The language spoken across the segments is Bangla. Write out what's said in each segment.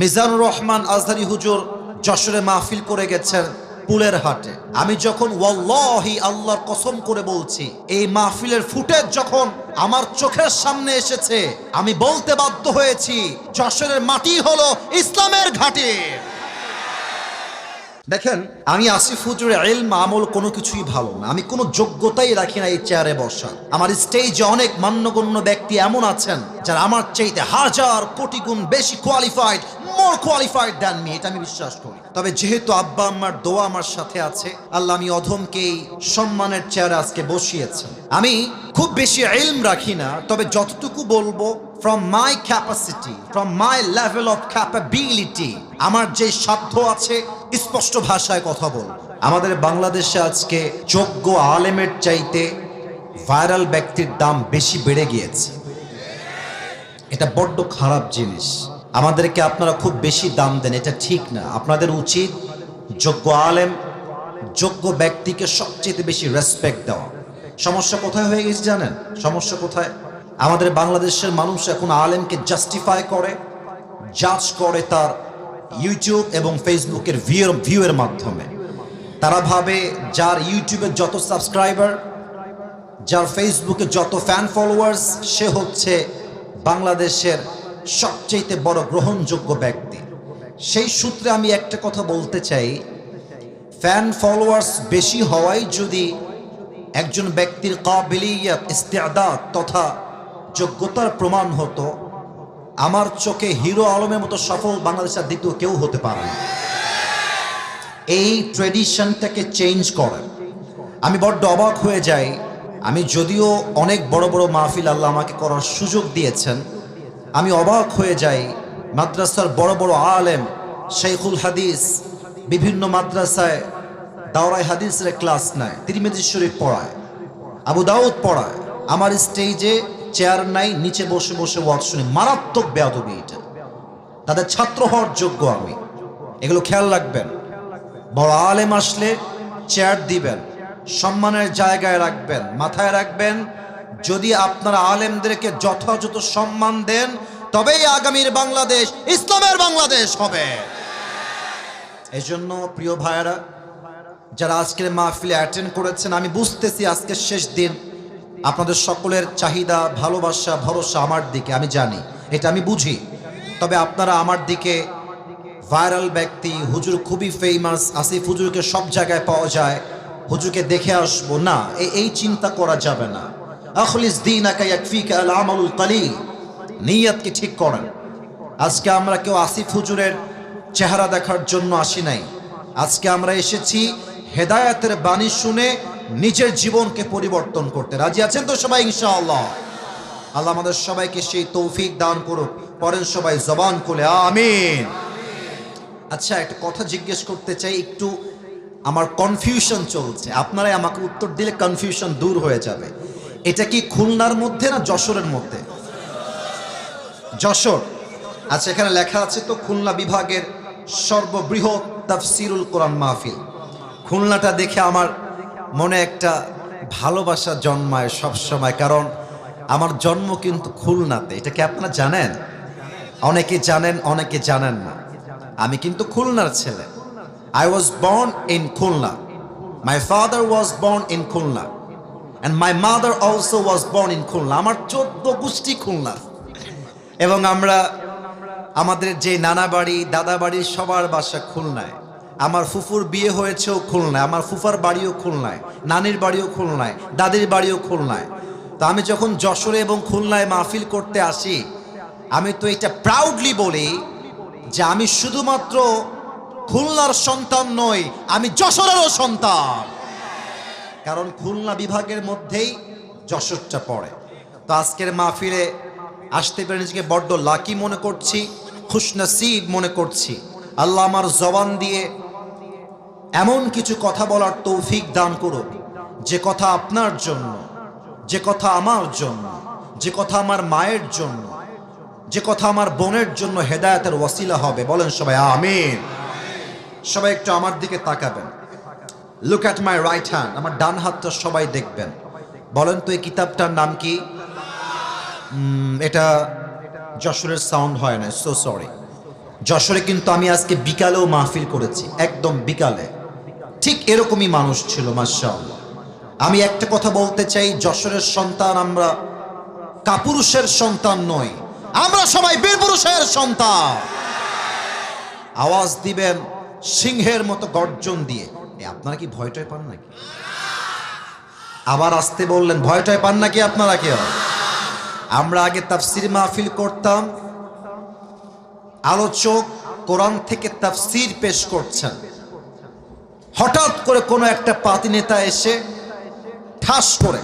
মিজানুর রহমান আজহারি হুজুর যশোরে মাহফিল করে গেছেন পুলের হাটে। আমি যখন, ওয়াল্লাহি আল্লাহর কসম করে বলছি, এই মাহফিলের ফুটেজ যখন আমার চোখের সামনে এসেছে, আমি বলতে বাধ্য হয়েছি, যশোরের মাটি হলো ইসলামের ঘাটে। দেখেন, আমি আসিফ হুজুরের এলম আমল কোনো কিছুই ভালো না। আমি কোনো যোগ্যতাই রাখি না এই চেয়ারে বসা আমার স্টেজে অনেক মান্যগণ্য ব্যক্তি এমন আছেন, যারা আমার চাইতে হাজার কোটি গুণ বেশি qualified more qualified than me এটা আমি বিশ্বাস করি। তবে যেহেতু আব্বা আম্মার দোয়া আমার সাথে আছে, আল্লাহ আমি অধমকে এই সম্মানের চেয়ারে আজকে বসিয়েছেন। আমি খুব বেশি এলম রাখি না, তবে যতটুকু বলব from my capacity from my level of capability আমার যে সাধ্য আছে, স্পষ্ট ভাষায় কথা বল। আমাদের বাংলাদেশে আজকে যোগ্য আলেমের চাইতে ভাইরাল ব্যক্তির দাম বেশি বেড়ে গিয়েছে। এটা বড্ড খারাপ জিনিস। আমাদেরকে আপনারা খুব বেশি দাম দেন, এটা ঠিক না। আপনাদের উচিত যোগ্য আলেম, যোগ্য ব্যক্তিকে সবচেয়ে বেশি রেসপেক্ট দেওয়া। সমস্যা কোথায় হয়ে গেছে জানেন? সমস্যা কোথায়? আমাদের বাংলাদেশের মানুষ এখন আলেমকে জাস্টিফাই করে জাজ করে তার ইউটিউব এবং ফেসবুকের ভিউ ভিউয়ের মাধ্যমে। তারা ভাবে যার ইউটিউবের যত সাবস্ক্রাইবার যার ফেসবুকে যত ফ্যান ফলোয়ার্স সে হচ্ছে বাংলাদেশের সবচেয়ে বড় গ্রহণযোগ্য ব্যক্তি। সেই সূত্রে আমি একটা কথা বলতে চাই ফ্যান ফলোয়ার্স বেশি হওয়াই যদি একজন ব্যক্তির কাবিলিয়াত ইস্তেদাদ তথা যোগ্যতার প্রমাণ হতো, আমার চোখে হিরো আলমের মতো সফল বাংলাদেশের দ্বিতীয় কেউ হতে পারে না। এই ট্রেডিশনটাকে চেঞ্জ করে আমি বড্ড অবাক হয়ে যাই। আমি যদিও অনেক বড় বড় মাহফিল আল্লাহ আমাকে করার সুযোগ দিয়েছেন, আমি অবাক হয়ে যাই। মাদ্রাসার বড় বড় আলেম শেখুল হাদিস বিভিন্ন মাদ্রাসায় দাওরাই হাদিসের ক্লাস নেয় শরীফ পড়ায়, আবু দাউদ পড়ায়। আমার স্টেজে চেয়ার নাই, নিচে বসে বসে ওয়াজ শুনি। মারাত্মক বেয়াদবি এটা। তাদের ছাত্র হওয়ার যোগ্য আমি। এগুলো খেয়াল রাখবেন। বড় আলেম আসলে চেয়ার দিবেন, সম্মানের জায়গায় রাখবেন, মাথায় রাখবেন। যদি আপনারা আলেমদেরকে যথাযথ সম্মান দেন, তবেই আগামীর বাংলাদেশ ইসলামের বাংলাদেশ হবে। এজন্য প্রিয় ভাইয়েরা, যারা আজকের মাহফিলে অ্যাটেন্ড করেছেন, আমি বুঝতেছি আজকের শেষ দিন। আপনাদের সকলের চাহিদা, ভালোবাসা, ভরসা আমার দিকে, আমি জানি। এটা আমি বুঝি। তবে আপনারা আমার দিকে ভাইরাল ব্যক্তি, হুজুর খুবই ফেমাস আসিফ হুজুরকে সব জায়গায় পাওয়া যায়। হুজুরকে দেখে আসব। না এই চিন্তা করা যাবে না। দিন নিয়াতকে ঠিক করেন? আজকে আমরা কেউ আসিফ হুজুরের চেহারা দেখার জন্য আসি নাই। আজকে আমরা এসেছি হেদায়াতের বাণী শুনে নিজের জীবনকে পরিবর্তন করতে। রাজি আছেন তো সবাই? ইনশাআল্লাহ। আল্লাহ আমাদের সবাইকে সেই তৌফিক দান করুক। পরেন সবাই জবান খুলে, আমিন। আচ্ছা একটা কথা জিজ্ঞেস করতে চাই, একটু আমার কনফিউশন চলছে। আপনারাই আমাকে উত্তর দিলে কনফিউশন দূর হয়ে যাবে। এটা কি খুলনার মধ্যে না যশোরের মধ্যে? যশোর। আচ্ছা এখানে লেখা আছে তো, খুলনা বিভাগের সর্ববৃহৎ তাফসিরুল কোরআন মাহফিল। খুলনাটা দেখে আমার মনে একটা ভালোবাসা জন্মায় সব সময়, কারণ আমার জন্ম কিন্তু খুলনাতে। এটা কি আপনারা জানেন? অনেকে জানেন অনেকে জানেন না। আমি কিন্তু খুলনার ছেলে। I was born in Khulna my father was born in Khulna and my mother also was born in Khulna আমার চোদ্দ গোষ্ঠী খুলনার এবং আমরা, আমাদের যে নানা বাড়ি, দাদা বাড়ি, সবার বাসা খুলনায়। আমার ফুফুর বিয়ে হয়েছেও খুলনায়, আমার ফুফার বাড়িও খুলনায়, নানির বাড়িও খুলনায়, দাদির বাড়িও খুলনায়। তো আমি যখন যশোরে এবং খুলনায় মাহফিল করতে আসি, আমি তো এটা প্রাউডলি বলি যে আমি শুধুমাত্র খুলনার সন্তান নই, আমি যশোরেরও সন্তান। কারণ খুলনা বিভাগের মধ্যেই যশোরটা পড়ে। তো আজকের মাহফিলে আসতে পেরে নিজেকে বড্ড লাকি মনে করছি, খুশনসিব মনে করছি। আল্লাহ আমার জবান দিয়ে এমন কিছু কথা বলার তৌফিক দান করুক। যে কথা আপনার জন্য, যে কথা আমার জন্য, যে কথা আমার মায়ের জন্য, যে কথা আমার বোনের জন্য হেদায়তের ওয়াসিলা হবে। বলেন সবাই, আমিন। সবাই একটু আমার দিকে তাকাবেন। Look at my right hand আমার ডান হাতটা সবাই দেখবেন। বলেন তো এই কিতাবটার নাম কি? এটা যশোরের সাউন্ড হয় না সো সরি যশোরে কিন্তু আমি আজকে বিকালেও মাহফিল করেছি, একদম বিকালে। ঠিক এরকমই মানুষ ছিল, মাশাআল্লাহ। আমি একটা কথা বলতে চাই, যশোরের সন্তান আমরা কাপুরুষের সন্তান নই, আমরা সবাই বীর পুরুষের সন্তান। আওয়াজ দিবেন সিংহের মতো গর্জন দিয়ে। আপনারা কি ভয়টয় পান নাকি? আবার আসতে বললেন ভয়টয় পান নাকি আপনারা কেউ? আমরা আগে তাফসির মাহফিল করতাম। আলোচক কোরআন থেকে তাফসির পেশ করছেন। হঠাৎ করে কোনো একটা পাতি নেতা এসে ঠাস করে।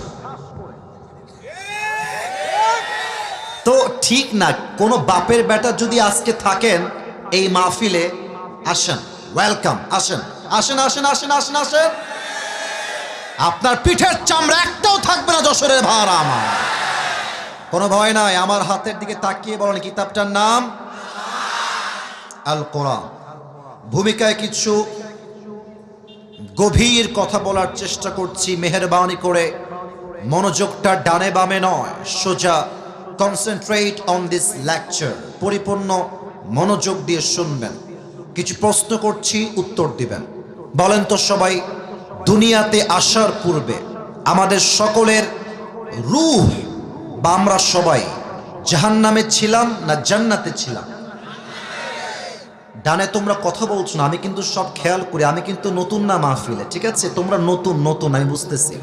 তো ঠিক না, কোনো বাপের বেটা যদি আজকে থাকেন এই মাহফিলে, আসেন ওয়েলকাম আসেন আসেন আসেন আসেন আসেন আসেন। আপনার পিঠের চামড়া একটাও থাকবে না যশোরের ভার আমার। কোনো ভয় নাই, আমার হাতের দিকে তাকিয়ে বলেন, কিতাবটার নাম আল কোরআন ভূমিকায় কিছু গভীর কথা বলার চেষ্টা করছি, মেহরবানি করে। মনোযোগটা ডানে বামে নয়, সোজা কনসেন্ট্রেট অন দিস লেকচার পরিপূর্ণ মনোযোগ দিয়ে শুনবেন। কিছু প্রশ্ন করছি, উত্তর দিবেন। বলেন তো সবাই, দুনিয়াতে আসার পূর্বে আমাদের সকলের রূহ বা আমরা সবাই জাহান্নামে ছিলাম না জান্নাতে ছিলাম? ডানে তোমরা কথা বলছো না, আমি কিন্তু সব খেয়াল করি, আমি কিন্তু নতুন না মাহফিলে, ঠিক আছে? তোমরা নতুন নতুন, আমি বুঝতেছি।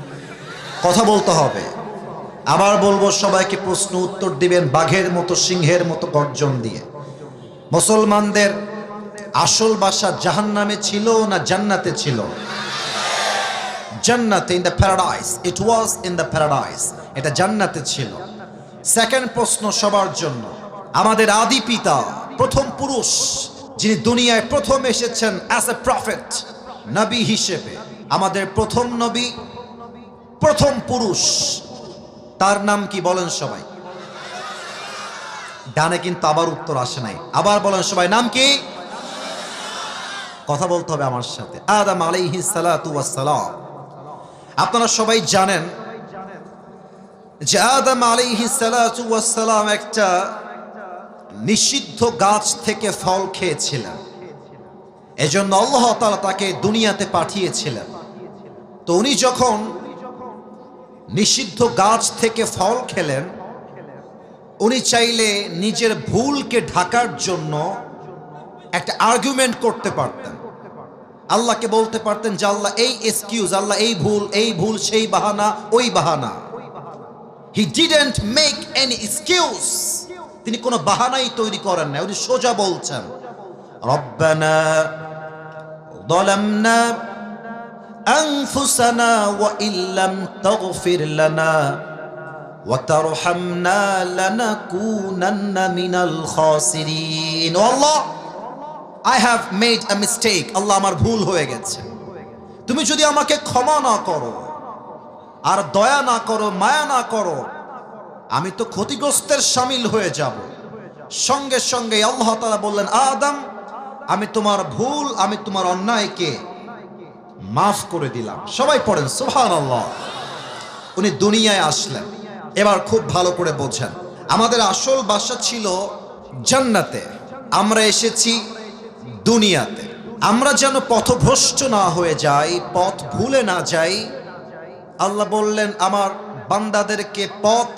কথা বলতে হবে। আবার বলব, সবাইকে প্রশ্ন উত্তর দিবেন, বাঘের মতো, সিংহের মতো গর্জন দিয়ে। মুসলমানদের আসল বাসা জাহান্নামে ছিল না জান্নাতে ছিল? জান্নাতে in the paradise it was in the paradise এটা জান্নাতে ছিল। সেকেন্ড প্রশ্ন সবার জন্য, আমাদের আদি পিতা, প্রথম পুরুষ যিনি দুনিয়ায় প্রথম এসেছেন অ্যাজ এ প্রফেট নবী হিসেবে। আমাদের প্রথম নবী, প্রথম পুরুষ। তার নাম কি বলেন সবাই? ডানে কিন্তু আবার উত্তর আসে নাই। আবার বলেন সবাই, নাম কি? কথা বলতে হবে আমার সাথে। আদম ওয়াস সালাম আপনারা সবাই জানেন যে আদম ওয়াস সালাম একটা নিষিদ্ধ গাছ থেকে ফল খেয়েছিলেন। এজন্য আল্লাহ তাআলা তাকে দুনিয়াতে পাঠিয়েছিলেন। তো উনি যখন নিষিদ্ধ গাছ থেকে ফল খেলেন, উনি চাইলে নিজের ভুলকে ঢাকার জন্য একটা আর্গুমেন্ট করতে পারতেন। আল্লাহকে বলতে পারতেন যে, আল্লাহ, এই এক্সকিউজ আল্লাহ, এই ভুল এই ভুল, সেই বাহানা, ওই বাহানা। He didn't make any excuse তিনি কোনো বাহানাই তৈরি করেন না উনি সোজা বলছেন রব্বানা ظلمنا أنفسنا وإن لم تغفر لنا وترحمنا لنكونن من الخاسرين والله I have made a mistake আল্লাহ আমার ভুল হয়ে গেছে তুমি যদি আমাকে ক্ষমা না করো আর দয়া না করো মায়া না করো আমি তো ক্ষতিগ্রস্তের সামিল হয়ে যাব। সঙ্গে সঙ্গে আল্লাহ তালা বললেন, আদম, আমি তোমার ভুল, আমি তোমার অন্যায়কে মাফ করে দিলাম। সবাই পড়েন সুহান আল্লাহ উনি দুনিয়ায় আসলেন। এবার খুব ভালো করে বোঝেন। আমাদের আসল বাসা ছিল জান্নাতে। আমরা এসেছি দুনিয়াতে। আমরা যেন পথভ্রষ্ট না হয়ে যাই, পথ ভুলে না যাই, আল্লাহ বললেন, আমার বান্দাদেরকে পথ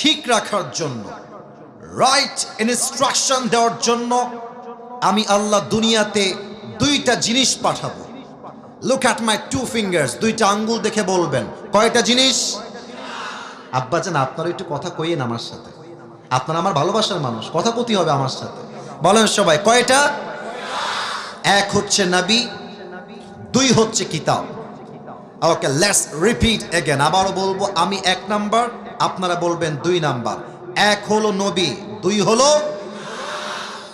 ঠিক রাখার জন্য রাইট ইনস্ট্রাকশন দেওয়ার জন্য আমি আল্লাহ দুনিয়াতে দুইটা জিনিস পাঠাবো। Look at my two fingers দুইটা আঙ্গুল দেখে বলবেন। কয়টা জিনিস? আব্বাজান আপনারা একটু কথা কইয়েন আমার সাথে। আপনারা আমার ভালোবাসার মানুষ, কথা কতি হবে আমার সাথে। বলেন সবাই, কয়টা? এক হচ্ছে নাবি, দুই হচ্ছে কিতাব। ওকে লেটস রিপিট এগেন আবারও বলব, আমি এক নাম্বার আপনারা বলবেন দুই নাম্বার। এক হলো নবী, দুই হলো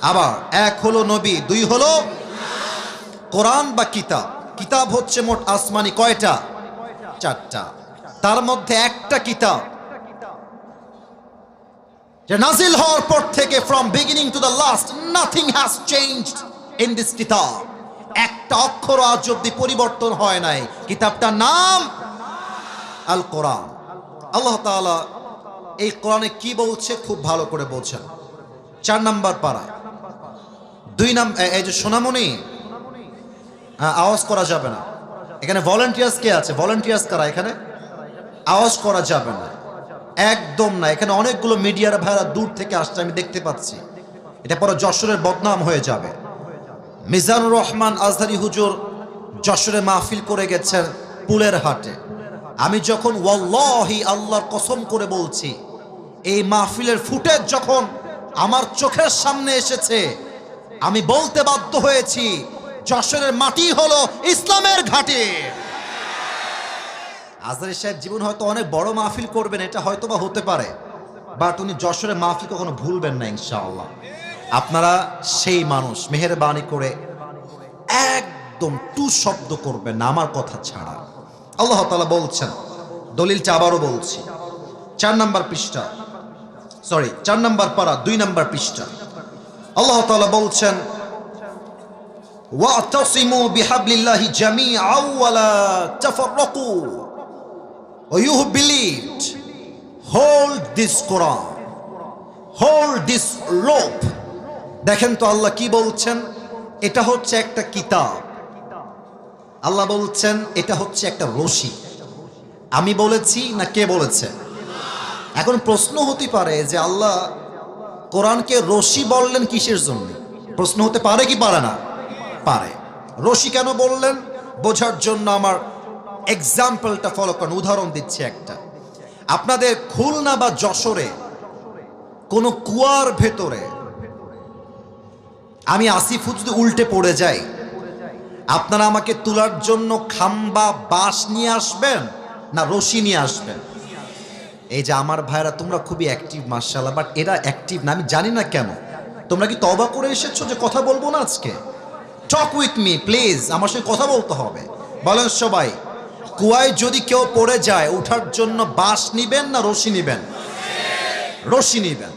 আবার এক হলো নবী, দুই হলো কোরআন বা কিতাব। কিতাব হচ্ছে মোট আসমানি কয়টা? চারটা। তার মধ্যে একটা কিতাব যে নাজিল হওয়ার পর থেকে from beginning to the last nothing has changed in this কিতাব। একটা অক্ষর আজ অব্দি পরিবর্তন হয় নাই। কিতাবটার নাম আল কোরআন আল্লাহ তাআলা এই কোরআনে কি বলছে? খুব ভালো করে বলছেন। চার নাম্বার পারা। দুই নাম এই যে সোনামণি হ্যাঁ, আওয়াজ করা যাবে না। এখানে ভলেন্টিয়ার্স কে আছে? ভলেন্টিয়ার্স কারা এখানে? আওয়াজ করা যাবে না। একদম না। এখানে অনেকগুলো মিডিয়ার ভাইরা দূর থেকে আসছে আমি দেখতে পাচ্ছি। এটা পরে যশোরের বদনাম হয়ে যাবে। মিজানুর রহমান আজহারি হুজুর যশোরে মাহফিল করে গেছেন পুলের হাটে। আমি যখন ওয়াল্লাহি আল্লাহর কসম করে বলছি, এই মাহফিলের ফুটেজ যখন আমার চোখের সামনে এসেছে, আমি বলতে বাধ্য হয়েছি, যশোরের মাটি হলো ইসলামের ঘাটে। আজহারি সাহেব, জীবন হয়তো অনেক বড় মাহফিল করবেন, এটা হয়তো বা হতে পারে। বাট উনি যশোরের মাহফিল কখনো ভুলবেন না, ইনশাআল্লাহ। আপনারা সেই মানুষ, মেহেরবানি করে একদম টু শব্দ করবেন আমার কথা ছাড়া। আল্লাহ তালা বলছেন দলিলটা আবারও বলছি চার নাম্বার পৃষ্ঠা সরি চার নাম্বার পারা দুই নাম্বার পৃষ্ঠা আল্লাহ তালা বলছেন واعتصموا بحبل الله جميعا ولا تفرقوا or you who believed hold this Quran hold this rope দেখেন তো আল্লাহ কি বলছেন এটা হচ্ছে একটা কিতাব আল্লাহ বলছেন, এটা হচ্ছে একটা রশি। আমি বলেছি না কে বলেছে? এখন প্রশ্ন হতে পারে যে আল্লাহ কোরআনকে রশি বললেন কিসের জন্য? প্রশ্ন হতে পারে কি পারে না? পারে। রশি কেন বললেন? বোঝার জন্য আমার এক্সাম্পলটা ফলো করেন। উদাহরণ দিচ্ছে একটা। আপনাদের খুলনা বা যশোরে কোনো কুয়ার ভেতরে আমি আসি উল্টে পড়ে যাই। আপনারা আমাকে তোলার জন্য খাম্বা বাঁশ নিয়ে আসবেন না রশি নিয়ে আসবেন? এই যে আমার ভাইরা, তোমরা খুবই অ্যাক্টিভ মার্শাল্লাহ বাট এরা অ্যাক্টিভ না, আমি জানি না কেন। তোমরা কি তবা করে এসেছ যে কথা বলব না আজকে? টক উইথ মি প্লিজ আমার সঙ্গে কথা বলতে হবে। বলেন সবাই, কুয়ায় যদি কেউ পড়ে যায় ওঠার জন্য বাঁশ নিবেন না রশি নিবেন? রশি নিবেন।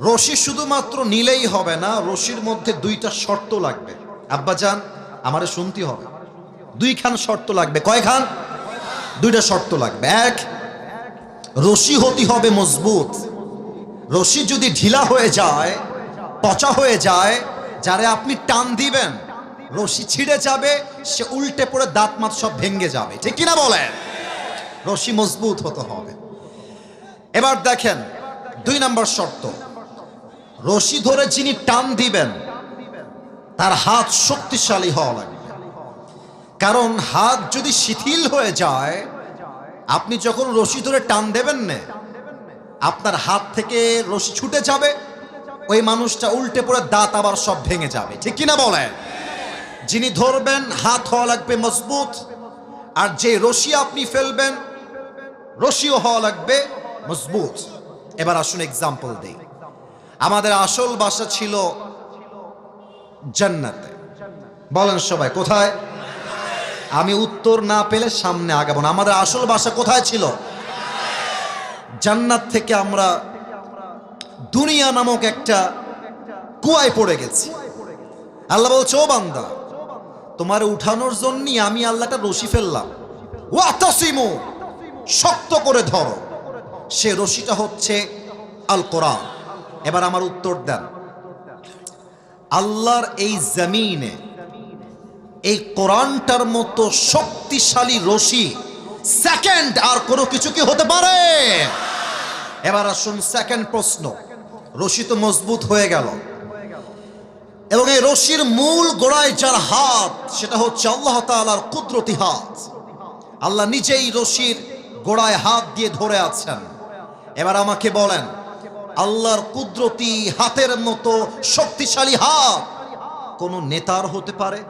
রশি শুধুমাত্র নিলেই হবে না, রশির মধ্যে দুইটা শর্ত লাগবে। আব্বাজান আমারে শুনতে হবে। দুইখান শর্ত লাগবে। কয়খান দুইটা শর্ত লাগবে। এক, রশি হতে হবে মজবুত। রশি যদি ঢিলা হয়ে যায়, পচা হয়ে যায়, যারে আপনি টান দিবেন, রশি ছিঁড়ে যাবে, সে উল্টে পড়ে দাঁত মাত সব ভেঙে যাবে। ঠিক কিনা বলেন? রশি মজবুত হতে হবে। এবার দেখেন, দুই নম্বর শর্ত। রশি ধরে যিনি টান দিবেন তার হাত শক্তিশালী হওয়া লাগবে। কারণ হাত যদি শিথিল হয়ে যায়, আপনি যখন রশি ধরে টান দেবেন না, আপনার হাত থেকে রশি ছুটে যাবে, ওই মানুষটা উল্টে পড়ে দাঁত আবার সব ভেঙে যাবে। ঠিক কিনা বলেন? যিনি ধরবেন, হাত হওয়া লাগবে মজবুত, আর যে রশি আপনি ফেলবেন, রশিও হওয়া লাগবে মজবুত। এবার আসুন এক্সাম্পল দিই। আমাদের আসল বাসা ছিল জান্নাতে। বলেন সবাই, কোথায়? আমি উত্তর না পেলে সামনে আগাবো না। আমাদের আসল বাসা কোথায় ছিল? জান্নাত থেকে আমরা দুনিয়া নামক একটা কুয়ায় পড়ে গেছি। আল্লাহ বলছে, ও বান্দা, তোমার উঠানোর জন্যই আমি আল্লাহটা রশি ফেললাম। ওয়াতাসিমু, শক্ত করে ধরো। সে রশিটা হচ্ছে আল কোরআন। এবার আমার উত্তর দেন। আল্লাহর এই জমিনে, এই কোরআনটার মতো শক্তিশালী রশি সেকেন্ড আর কোনো কিছু কি হতে পারে? এবার আসুন সেকেন্ড প্রশ্ন। রশি তো মজবুত হয়ে গেল। এবং এই রশির মূল গোড়ায় যার হাত, সেটা হচ্ছে আল্লাহ তাআলার কুদরতি হাত। আল্লাহ নিজেই রশির গোড়ায় হাত দিয়ে ধরে আছেন। এবার আমাকে বলেন আল্লাহর কুদরতি হাতের মতো শক্তিশালী হাত। কোন নেতার হতে পারে,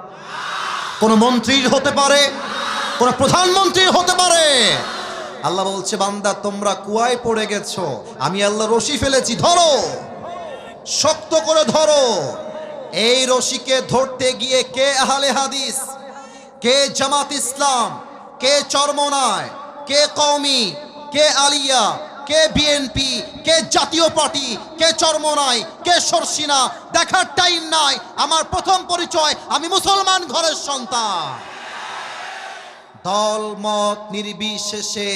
কোন মন্ত্রীর হতে পারে, কোন প্রধানমন্ত্রীর হতে পারে। আল্লাহ বলছে, বান্দা, তোমরা কুয়ায় পড়ে গেছো, আমি আল্লাহ রশি ফেলেছি, ধরো, শক্ত করে ধরো। এই রশিকে ধরতে গিয়ে কে আহলে হাদিস, কে জামাত ইসলাম, কে চরমনায়, কে কওমি, কে আলিয়া কে বিএনপি কে জাতীয় পার্টি, কে চরমনাই, কে সরসিনা, দেখার টাইম নাই। আমার প্রথম পরিচয়, আমি মুসলমান ঘরের সন্তান। দল, মত নির্বিশেষে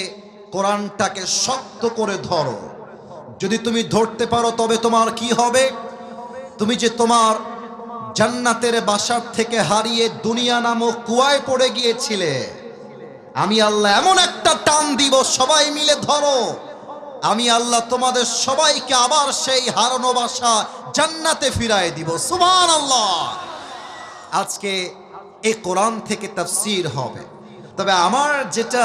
কোরআনটাকে শক্ত করে ধরো। যদি তুমি ধরতে পারো, তবে তোমার কি হবে? তুমি যে তোমার জান্নাতের বাসার থেকে হারিয়ে দুনিয়া নামক কুয়ায় পড়ে গিয়েছিলে, আমি আল্লাহ এমন একটা টান দিব, সবাই মিলে ধরো। আমি আল্লাহ তোমাদের সবাইকে আবার সেই হারানো বাসা জান্নাতে ফিরায় দিব। সুমান আল্লাহ আজকে এই কোরআন থেকে তাফসির হবে। তবে আমার যেটা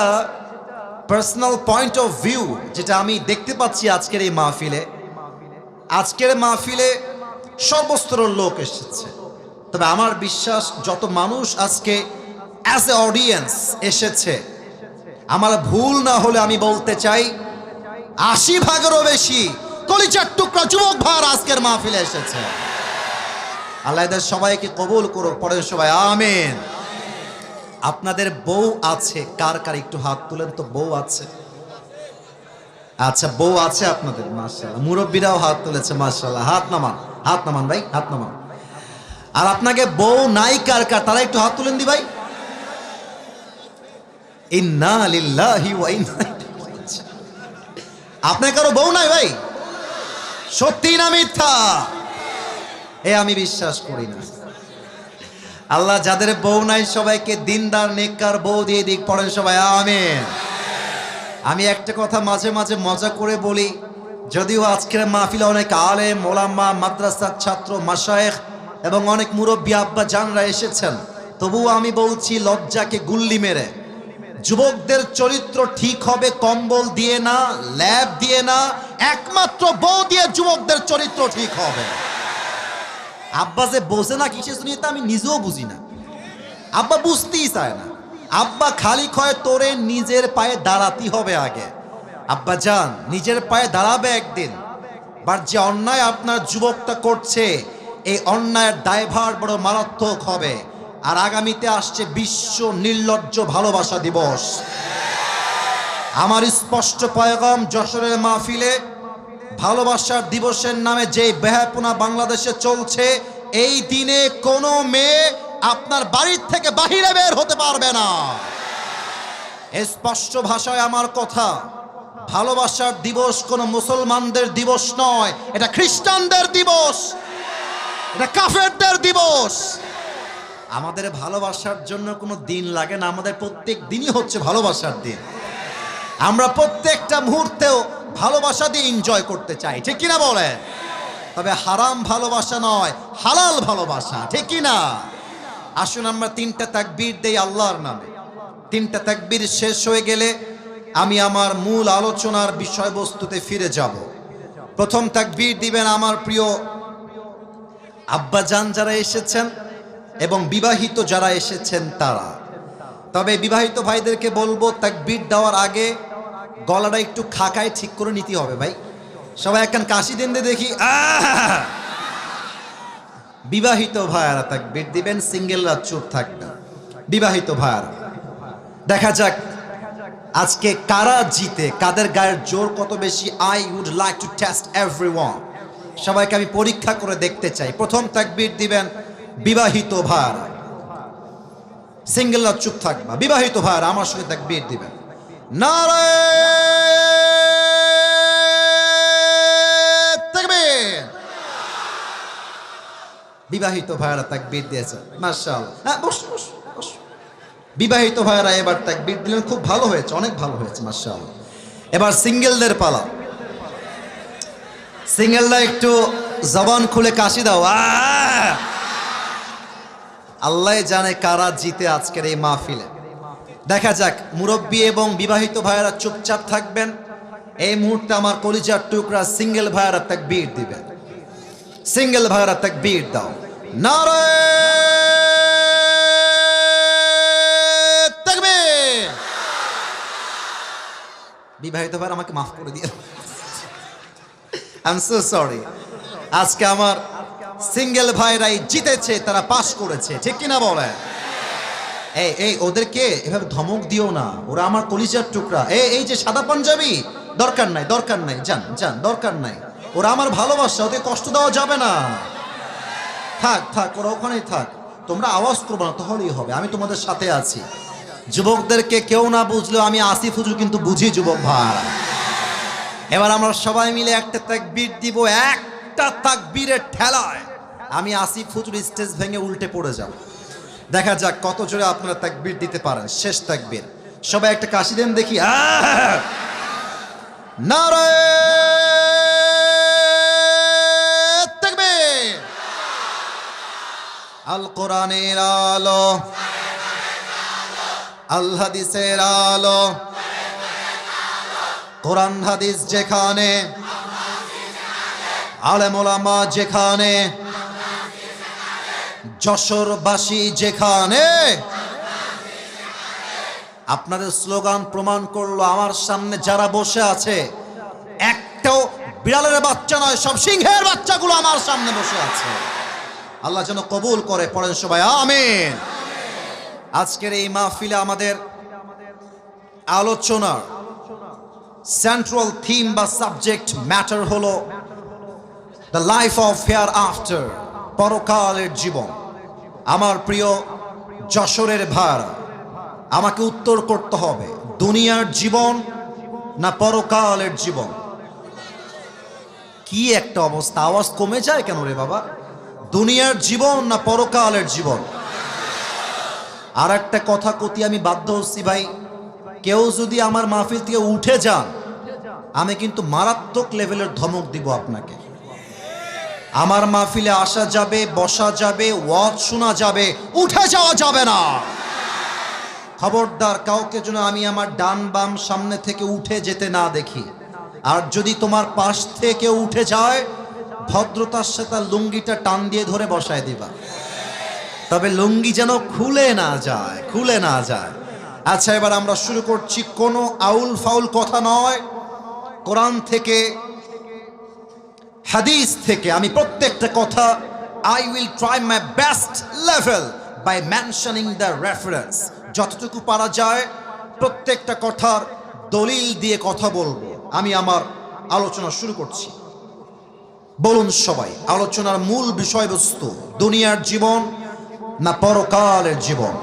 পার্সোনাল পয়েন্ট অফ ভিউ যেটা আমি দেখতে পাচ্ছি আজকের এই মাহফিলে, আজকের মাহফিলে সর্বস্তরের লোক এসেছে। তবে আমার বিশ্বাস, যত মানুষ আজকে অ্যাজ এ অডিয়েন্স এসেছে, আমার ভুল না হলে আমি বলতে চাই আশি ভাগেরও বেশি কলিচার টুকরা যুবক ভার আজকের মাহফিলে এসেছে। আল্লাহ এদের সবাইকে কবুল করুক, পরের সবাই আমিন। আপনাদের বউ আছে, কার কার একটু হাত তুলেন তো, বউ আছে। আচ্ছা বউ আছে আপনাদের মার্শাল্লাহ মুরব্বীরাও হাত তুলেছে মার্শাল্লাহ হাত নামান হাত নামান ভাই, হাত নামান। আর আপনাকে বউ নাই, কার কার? তারা একটু হাত তুলেন দি ভাই। ইন্না লিল্লাহি। আপনার কারও বউ নাই ভাই? সত্যি না মিথ্যা? এ আমি বিশ্বাস করি না। আল্লাহ যাদের বউ নাই সবাইকে দিনদার, নেককার বউ দিয়ে দিক, পড়েন সবাই, আমেন। আমি একটা কথা মাঝে মাঝে মজা করে বলি, যদিও আজকের মাহফিলে অনেক আলে মোলাম্মা মাদ্রাসার ছাত্র মাসায়েখ এবং অনেক মুরব্বী আব্বা জানরা এসেছেন, তবুও আমি বলছি, লজ্জাকে গুল্লি মেরে। যুবকদের চরিত্র ঠিক হবে, কম্বল দিয়ে না, ল্যাব দিয়ে না, একমাত্র বউ দিয়ে যুবকদের চরিত্র ঠিক হবে। আব্বা যে বোঝে না কিসে শুনি তা আমি নিজেও বুঝি না। আব্বা বুঝতেই চায় না। আব্বা খালি খয় তোরে নিজের পায়ে দাঁড়াতে হবে আগে। আব্বা যান নিজের পায়ে দাঁড়াবে একদিন। বাট যে অন্যায় আপনার যুবকটা করছে, এই অন্যায়ের দায়ভার বড় মারাত্মক হবে। আর আগামীতে আসছে বিশ্ব নির্লজ্জ ভালোবাসা দিবস। আমার স্পষ্ট পয়গম যশোরের মাহফিলে ভালোবাসার দিবসের নামে যে বেহাপনা বাংলাদেশে চলছে, এই দিনে কোনো মেয়ে আপনার বাড়ির থেকে বাহিরে বের হতে পারবে না। স্পষ্ট ভাষায় আমার কথা, ভালোবাসার দিবস কোনো মুসলমানদের দিবস নয়, এটা খ্রিস্টানদের দিবস, এটা কাফেরদের দিবস। আমাদের ভালোবাসার জন্য কোনো দিন লাগে না, আমাদের প্রত্যেক দিনই হচ্ছে ভালোবাসার দিন। আমরা প্রত্যেকটা মুহূর্তেও ভালোবাসা দিয়ে এনজয় করতে চাই, ঠিক কিনা বলেন? তবে হারাম ভালোবাসা নয়, হালাল ভালোবাসা, ঠিক কিনা? আসুন আমরা তিনটা তাকবীর দেই আল্লাহর নামে। তিনটা তাকবীর শেষ হয়ে গেলে আমি আমার মূল আলোচনার বিষয়বস্তুতে ফিরে যাব। প্রথম তাকবীর দিবেন আমার প্রিয় আব্বাজান যারা এসেছেন এবং বিবাহিত যারা এসেছেন তারা। তবে বিবাহিত ভাইদেরকে বলব, তাকবীর দেওয়ার আগে গলাটা একটু খাকায় ঠিক করে নিতে হবে ভাই। সবাই একখান কাশি দেন দেখি! বিবাহিত ভাইয়ারা তাকবীর দিবেন, সিঙ্গেলরা চুপ থাকবেন বিবাহিত ভাইয়ারা, দেখা যাক আজকে কারা জিতে, কাদের গায়ের জোর কত বেশি। I would like to test every সবাইকে আমি পরীক্ষা করে দেখতে চাই। প্রথম তাকবীর দিবেন বিবাহিত ভার। সিঙ্গেলরা চুপ থাকবা। বিবাহিত ভার, আমার সঙ্গে তাকবীর দিবেন বিবাহিত ভাইয়ারা তাকবীর দিয়েছে। মার্শাল হ্যাঁ বস বস বস। বিবাহিত ভাইয়ারা এবার তাকবীর দিলেন, খুব ভালো হয়েছে, অনেক ভালো হয়েছে, মাশাআল্লাহ। এবার সিঙ্গেলদের পালা। সিঙ্গেলরা একটু জবান খুলে কাশি দাও। আহ! আল্লাহ জানে কারা জিতে আজকের এই মাহফিলে। দেখা যাক, মুরব্বী এবং বিবাহিত ভাইয়েরা চুপচাপ থাকবেন। এই মুহূর্তে আমার কলিজার টুকরা সিঙ্গেল ভাইয়েরা তাকবীর দিবেন। সিঙ্গেল ভাইয়েরা তাকবীর দাও। নারে তাকবীর! বিবাহিত ভাইয়েরা আমাকে মাফ করে দিয়ে আই এম সো সরি আজকে আমার সিঙ্গেল ভাইরাই জিতেছে, তারা পাশ করেছে। ঠিক কিনা বলে এই এই, ওদেরকে এভাবে ধমক দিও না। ওরা আমার কলিজার টুকরা। এই এই যে সাদা পাঞ্জাবি, দরকার নাই দরকার নাই। যান যান, দরকার নাই। ওরা আমার ভালোবাসা, ওদের কষ্ট দেওয়া যাবে না। থাক থাক, ওরা ওখানেই থাক। তোমরা আওয়াজ করব না, তাহলেই হবে। আমি তোমাদের সাথে আছি। যুবকদেরকে কেউ না বুঝলেও আমি আসিফ হুজুর কিন্তু বুঝি, যুবক ভাই। এবার আমরা সবাই মিলে একটা তাকবীর দিব একটা তাকবীরের ঠেলায় আমি আসিফ হুজুর স্টেজ ভেঙে উল্টে পড়ে যাব। দেখা যাক কত জোরে আপনারা তাকবীর দিতে পারেন। শেষ তাকবীর। সবাই একটা কাশি দেন দেখি। আল কোরআনের আলো, আল আলো, কোরআন হাদিস যেখানে আলেমোলামা যেখানে, যশোরবাসী যেখানে, আপনাদের স্লোগান প্রমাণ করল আমার সামনে যারা বসে আছে। একটাও বিড়ালের বাচ্চা নয়, সব সিংহের বাচ্চাগুলো আমার সামনে বসে আছে। আল্লাহ যেন কবুল করে পড়েন সবাই, আমিন। আজকের এই মাহফিলে আমাদের আলোচনার সেন্ট্রাল থিম বা সাবজেক্ট ম্যাটার হলো the life of hereafter পরকালের জীবন। আমার প্রিয় যশোরের ভার আমাকে উত্তর করতে হবে, দুনিয়ার জীবন না পরকালের জীবন? কি একটা অবস্থা, আওয়াজ কমে যায় কেন রে বাবা? দুনিয়ার জীবন না পরকালের জীবন? আর একটা কথা কতি, আমি বাধ্য হচ্ছি ভাই, কেউ যদি আমার মাহফিল থেকে উঠে যান, আমি কিন্তু মারাত্মক লেভেলের ধমক দিব আপনাকে। আমার মাহফিলে আসা যাবে, বসা যাবে, ওয়াজ শোনা যাবে, উঠে যাওয়া যাবে না। খবরদার, কাউকে যেন আমি আমার ডান বাম সামনে থেকে উঠে যেতে না দেখি। আর যদি তোমার পাশ থেকে উঠে যায়, ভদ্রতার সাথে লুঙ্গিটা টান দিয়ে ধরে বসায় দিবা। তবে লুঙ্গি যেন খুলে না যায়, খুলে না যায়। আচ্ছা এবার আমরা শুরু করছি। কোনো আউল ফাউল কথা নয়। কোরআন থেকে হাদিস থেকে আমি প্রত্যেকটা কথা I will try my best level by mentioning the reference যতটুকু পারা যায়, প্রত্যেকটা কথার দলিল দিয়ে কথা বলব। আমি আমার আলোচনা শুরু করছি। বলুন সবাই, আলোচনার মূল বিষয়বস্তু, দুনিয়ার জীবন না পরকালের জীবন?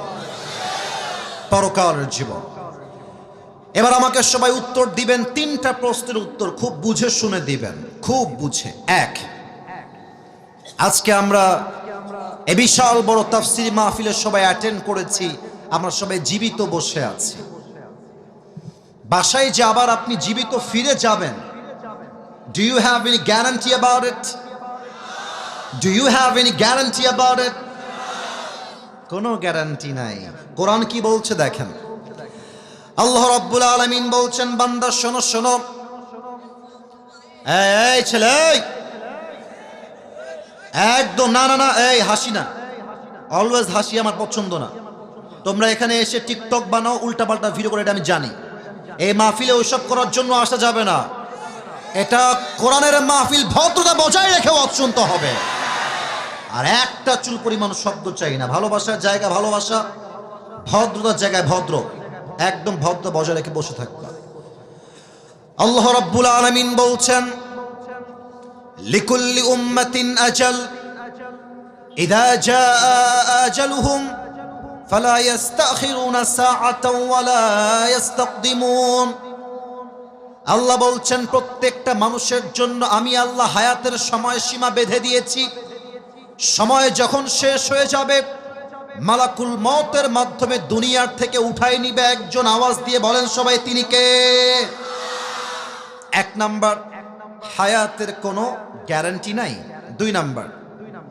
পরকালের জীবন। এবার আমাকে সবাই উত্তর দিবেন, তিনটা প্রশ্নের উত্তর খুব বুঝে শুনে দিবেন, খুব বুঝে। এক, আজকে আমরা এ বিশাল বড় তাফসির মাহফিলে সবাই অ্যাটেন্ড করেছি, আমরা সবাই জীবিত বসে আছি। বাসায় যে আবার আপনি জীবিত ফিরে যাবেন do you have any guarantee about it do you have any guarantee about it কোনো গ্যারান্টি নাই। কোরআন কি বলছে দেখেন আল্লাহ রাব্বুল আলামিন বলছেন বান্দা শোনো শোনো। এই, ছেলে একদম না না না এই হাসি না। অলওয়েজ হাসি আমার পছন্দ না। তোমরা এখানে এসে টিকটক বানাও উল্টাপাল্টা ভিডিও করে এটা আমি জানি। এই মাহফিলে ওইসব করার জন্য আসা যাবে না। এটা কোরআনের মাহফিল ভদ্রতা বজায় রেখে শুনতে হবে। আর একটা চুল পরিমাণ শব্দ চাই না। ভালোবাসার জায়গা ভালোবাসা ভদ্রতার জায়গায় ভদ্র। একদম ভদ্র বজায় রেখে বসে থাকবা। আল্লাহ রাব্বুল আলামিন বলছেন, লিকুল্লি উম্মাতিন আজাল, ইদা জাআ আজালুহুম, ফালা ইস্তাখিরুনা সাআতাও ওয়ালা ইস্তাকদিমুন। আল্লাহ বলছেন, প্রত্যেকটা মানুষের জন্য আমি আল্লাহ হায়াতের সময়সীমা বেঁধে দিয়েছি। সময় যখন শেষ হয়ে যাবে মালাকুল মতের মাধ্যমে দুনিয়ার থেকে উঠাই নিবে একজন আওয়াজ দিয়ে বলেন সবাই, তিনি কে? এক নাম্বার, হায়াতের কোনো গ্যারান্টি নাই। দুই নাম্বার,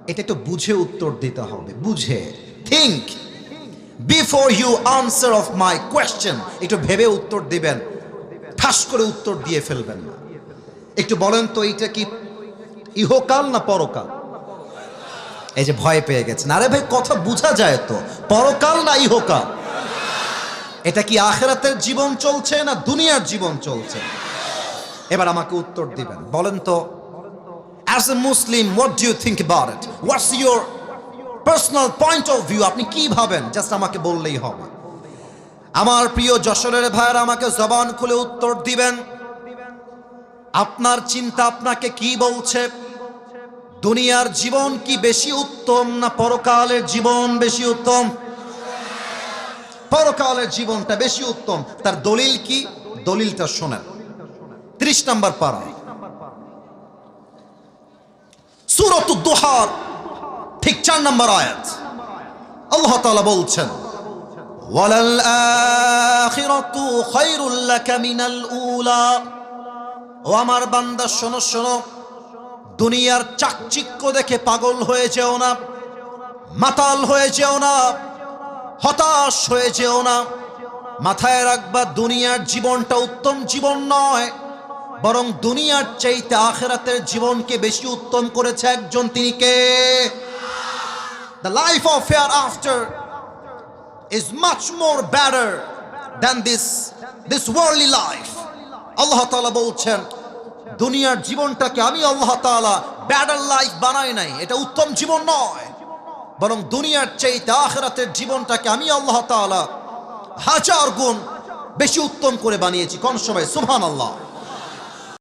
এটা একটু বুঝে উত্তর দিতে হবে। বুঝে think before you answer of my question একটু ভেবে উত্তর দিবেন, ঠাস করে উত্তর দিয়ে ফেলবেন না। একটু বলেন তো, এইটা কি ইহকাল না পরকাল? এই যে ভয় পেয়ে গেছেন। আরে ভাই, কথা বোঝা যায় তো। পরকাল না ইহকাল। এটা কি আখেরাতের জীবন চলছে না দুনিয়ার জীবন চলছে? এবার আমাকে উত্তর দিবেন। বলেন তো as a Muslim what do you think about it what's your personal point of view আপনি কি ভাবেন? জাস্ট আমাকে বললেই হবে। আমার প্রিয় যশোরের ভাইয়ের আমাকে জবান খুলে উত্তর দিবেন। আপনার চিন্তা আপনাকে কি বলছে? দুনিয়ার জীবন কি বেশি উত্তম না পরকালের জীবন বেশি উত্তম? পরকালের জীবনটা বেশি উত্তম। তার দলিল কি? দলিলটা শোনেন। ত্রিশ নম্বর পারা। সুরত দোহার, ঠিক চার নম্বর আয়াত। আল্লাহ তাআলা বলছেন আমার বান্দা, শোনো শোনো। দুনিয়ার চাকচিক্য দেখে পাগল হয়ে যেও না, মাতাল হয়ে যেও না, হতাশ হয়ে যেও না। মাথায় রাখবা, দুনিয়ার জীবনটা উত্তম জীবন নয়, বরং দুনিয়ার চাইতে আখেরাতের জীবনকে বেশি উত্তম করেছে একজন। তিনি কে? The life of hereafter is much more better than this this worldly life আল্লাহ তাআলা বলছেন দুনিয়ার জীবনটাকে আমি আল্লাহ তালা ব্যাডার লাইফ বানাই নাই। এটা উত্তম জীবন নয়। বরং দুনিয়ার চাইতে আখেরাতের জীবনটাকে আমি আল্লাহ তালা হাজার গুণ বেশি উত্তম করে বানিয়েছি। কোন সময়? সুবহানাল্লাহ।